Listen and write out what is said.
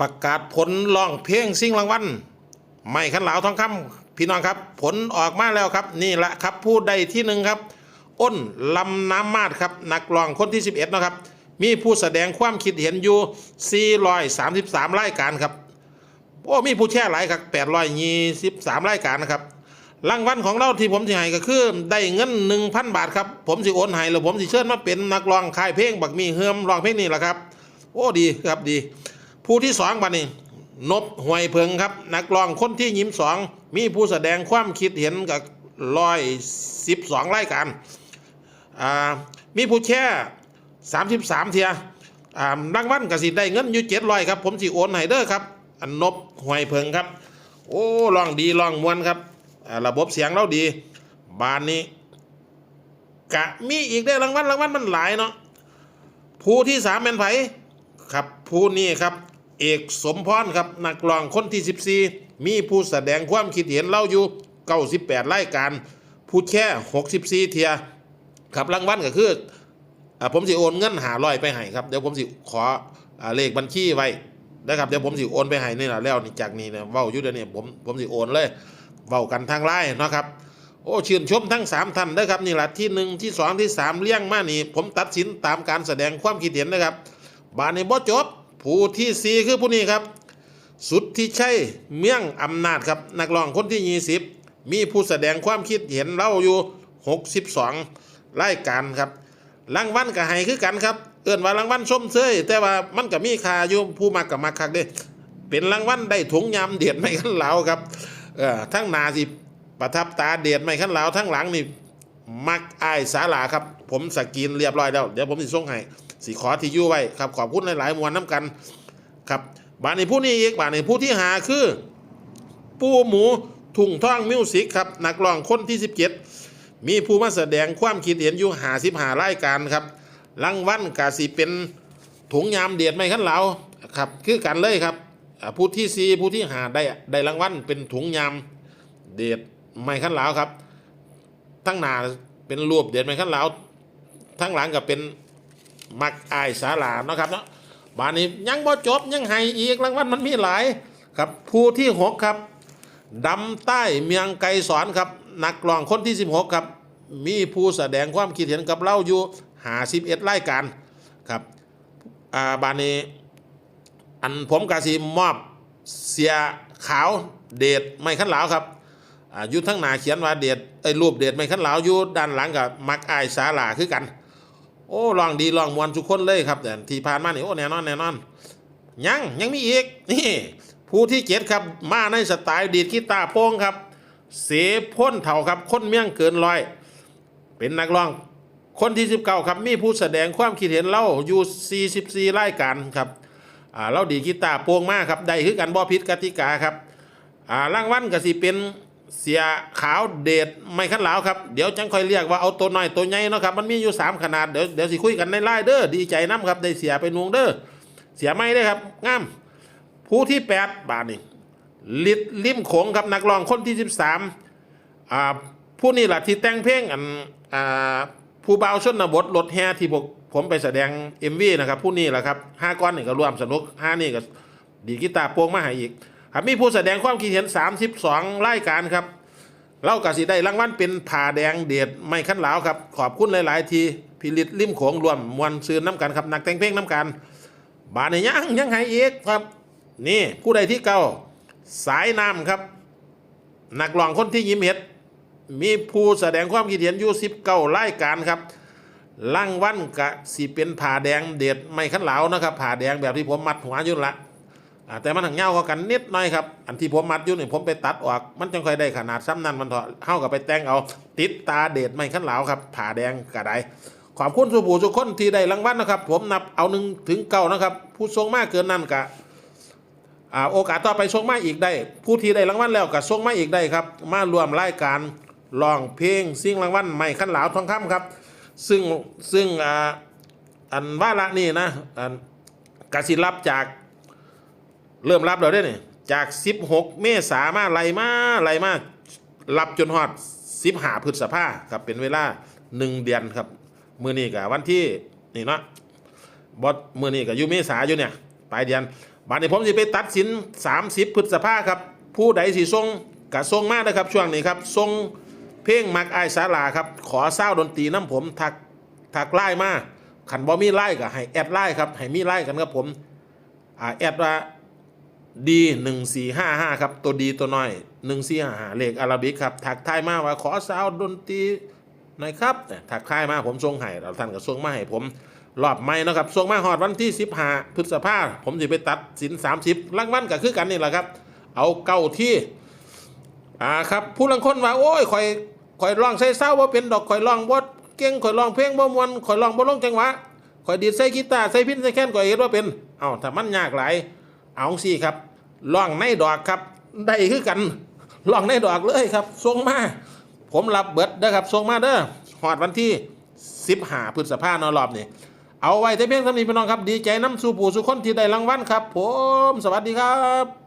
ประกาศผลร้องเพลงสิ่งรางวัลไม่ขันเหลาทองคำพี่น้องครับ ผลออกมาแล้วครับ นี่แหละครับผู้ใดที่หนึ่งครับ อ้นลำน้ำมาดครับ นักร้องคนที่ 11เนาะครับ มีผู้แสดงความคิดเห็นอยู่ 433 รายการครับ โอ้ มีผู้แช่หลายครับ823 รายการนะครับ รางวัลของเราที่ผมสิให้ก็คือ ได้เงิน 1,000 บาทครับ ผมสิโอนให้แล้วผมสิเชิญมาเป็นนักร้องค่ายเพลงบักมีเฮิมร้องเพลงนี่แหละครับ โอ้ดีครับดี ผู้ที่สองบัดนี้นบหวยเพิงครับ นักร้องคนที่ยิ้มสองมีผู้แสดงความคิดเห็นกับร้อยสิบสองรายการอ่ามีผู้แช่สามสิบสามเทียอ่ารางวัลกสิได้เงินอยู่เจ็ดร้อยครับ ผมสิโอนให้เด้อครับอันนบหวยเพิงครับ โอ้ร้องดีร้องมวนครับ ระบบเสียงเราดี บานนี้ กะมีอีกได้รางวัลรางวัลมันหลายเนาะผู้ที่สามเป็นไผครับผู้นี้ครับ เอกสมพรครับนักร้องคนที่ 14 มีผู้แสดงความคิดเห็นเล่าอยู่ 98 รายการ ผู้แค่ 64 เทียครับรางวัลก็คืออผมสิโอนเงินหาร้อยไปให้ครับ เดี๋ยวผมสิขออเลขบัญชีไว้นะครับเดี๋ยวผมสิโอนไปให้นี่แหละแล้วนี่จากนี้เนี่ยเว้าอยู่เดี๋ยวนี้ผมผมสิโอนเลยเว้ากันทางไลน์นะครับโอ้ชื่นชมทั้งสามท่านนะครับนี่แหละที่หนึ่งที่สองที่สามเลี้ยงมานี่ ผมตัดสินตามการแสดงความคิดเห็นนะครับ บานในบ่จบ ผู้ที่สี่คือผู้นี้ครับ สุดที่ใช่เมืองอำนาจครับ นักร้องคนที่ยี่สิบมีผู้แสดงความคิดเห็นเล่าอยู่หกสิบสองรายการครับรางวัลกับไห้คือกันครับ เอื่นว่ารางวัลชมเชยแต่ว่ามันก็มีคาอยู่ผู้มักกับมักคักเด้เป็นรางวัลได้ถุงยำเดียดไม่ขั้นเหลาครับเออทั้งหนาสิประทับตาเดียดไม่ขั้นเหลาทั้งหลังนี่มักอายสาลาครับ ผมสกรีนเรียบร้อยแล้ว เดี๋ยวผมสิส่งให้ สีขอที่อยู่ไว้ครับขอบคุณหลายๆมวลน้ำกัน ครับบานในผู้นี้อีกบานในผู้ที่หาคือ ปูหมูทุ่งท่องมิวสิกครับนักร้องคนที่17มีผู้มาแสดงความคิดเห็นอยู่หาสิบหารายการครับรางวัลกาสีเป็นถุงยามเดียดไม่ขั้นเหลาครับคือกันเลยครับผู้ที่สี่ผู้ที่หาได้ได้รางวัลเป็นถุงยามเดียดไม่ขั้นเหลาครับทั้งหน้าเป็นรูปเดียดไม่ขั้นเหลาทั้งหลังก็เป็น มักอายสาลาเนาะครับเนาะบานนี้ยังบ่จบยังให้อีกรางวัลมันมีหลายครับผู้ที่หกครับดำใต้เมียงไกสอนครับนักร้องคนที่ 16 ครับ มีผู้แสดงความคิดเห็นกับเล่าอยู่หาสิบเอ็ดรายการครับอ่าบานนี้อันผมกาสีมอบเสียขาวเดชไม่ขั้นเหลาวครับอ่ายู่ทั้งหนาเขียนว่าเดชไอ้รูปเดชไม่ขั้นเหลาวอยู่ด้านหลังกับมักอายสาลาคือกัน โอ้ลองดีลองมวนทุกคนเลยครับแต่ที่ผ่านมานี่โอ้แน่นอนแน่นอน ยังยังมีอีกนี่ผู้ที่เจ็ดครับมาในสไตล์ดีดกีตาร์โป้งครับ เสพ้นเถ่าครับคนเมี่ยงเกินร้อย เป็นนักร้อง คนที่สิบเก้าครับมีผู้แสดงความคิดเห็นเล่าอยู่ 44รายการครับอ่าเราดีดกีตาร์โป้งมากครับได้คือกันบ่ผิดกติกาครับอ่ารางวัลก็สิเป็น เสียขาวเดชไม่ขั้นเหลาวครับเดี๋ยวจังค่อยเรียกว่าเอาตัวน้อยตัวใหญ่เนาะครับมันมีอยู่สามขนาดเดี๋ยวเดี๋ยวสิคุยกันในไลน์เด้อดีใจน้ำครับได้เสียไปนวงเด้อเสียไม่ได้ครับงามผู้ที่ 8 บาทนี่ลิดลิมโขงครับนักร้องคนที่ 13อ่าผู้นี่แหละที่แต่งเพลงอันอ่าผู้เบาชนบทรถแห่ที่ผมผมไปแสดง MV นะครับผู้นี่แหละครับห้าก้อนนี่ก็ร่วมสนุกห้านี่ก็ดีกีตาร์โปวงมาให้อีก ครับมีผู้แสดงความคิดเห็น 32รายการครับเรากสิได้รางวัลเป็นผ่าแดงเดชไม่ขั้นเหลาวครับ ขอบคุณหลาย ๆ ทีพิลิตริมโขงรวมมวลซืนน้ำกันครับนักแต่งเพลงน้ำกัน บาทนี่ยังยังให้อีกครับ นี่ผู้ใดที่เก้าสายน้ำครับ นักร้องคนที่ยิ้มเห็ด มีผู้แสดงความคิดเห็นอยู่สิบเก้ารายการครับล่างวันกะสีเป็นผ่าแดงเด็ดไม่ขั้นเหลานะครับผ่าแดงแบบที่ผมมัดหัวอยู่นั่นละ อ่าแต่มันหังเงากว่ากันนิดหน่อยครับ อันที่ผมมัดอยู่นี่ผมไปตัดออก มันจังค่อยได้ขนาดซ้ำนั้นมันเถอะเข้ากับไปแต่งเอา ติดตาเด็ดไม่ขั้นเหลาครับผ่าแดงกระไดขอบคุณสุภูสุคนที่ได้รางวัลนะครับ ผมนับเอาหนึ่งถึงเก้านะครับ ผู้ทรงมากเกินนั่นกะโอกาสต่อไปส่งมาอีกได้ ผู้ที่ได้รางวัลแล้วก็ส่งมาอีกได้ครับ มารวมรายการร้องเพลงสิ่งรางวัลใหม่ขั้นเหลาทองคำครับ ซึ่งซึ่งอ,อันว่าละนี่นะอันกสิรับจาก เริ่มรับแล้วได้เนี่ยจาก 16 เมษามาไล่มาไล่มารับจนฮอด15พฤษภาครับเป็นเวลา1เดือนครับมือนี้กับวันที่นี่เนาะบอสมือนี่กับยูเมษาอยู่เนี่ยปลายเดือนบัดนี้ผมสิไปตัดสิน 30 พฤษภาครับ ผู้ใดสิส่งกะส่งมากนะครับช่วงนี้ครับส่งเพลงมักไอสาลาครับ ขอเศร้าดนตรีน้ำผมทักทักไล่มาขันบ่มีไล่ก็ให้แอดไล่ครับให้มีไล่กันครับผมอ่าแอดว่า ดีหนึ่งสี่ห้าห้าครับ ตัวดีตัวน้อยหนึ่งสี่ห้าห้าเลขอาราบิกครับทักทายมาว่าขอเศร้าดนตรีหน่อยครับทักทายมาผมส่งให้แล้วท่านก็ส่งมาให้ผมรอบใหม่นะครับส่งมาหอดวันที่15พฤษภาผมจะไปตัดสิน30รางวัลก็คือกันนี่แหละครับ เอาเก้าที่อ่าครับผู้ลังคนว่าโอ้ยข่อยข่อยร้องใส่เศร้าว่าเป็นดอกข่อยร้องบ่เก่งข่อยร้องเพลงบ่มวนข่อยร้องบ่ลงจังหวะข่อยดีดใส่กีตาร์ใส่พินใส่แค้นข่อยเห็นว่าเป็น เอ้าถ้ามันยากหลายเอาสิครับ ล่องในดอกครับ ได้คือกันล่องในดอกเลยครับส่งมา ผมรับเบิดนะครับส่งมาเด้อหอดวันที่ซิฟหาพฤษภาคมเนอรอบนี่เอาไว้แต่เพียงเท่านี้พี่น้องครับ ดีใจน้ำสู่ปู่สู่คนที่ได้รางวัลครับ ผม สวัสดีครับ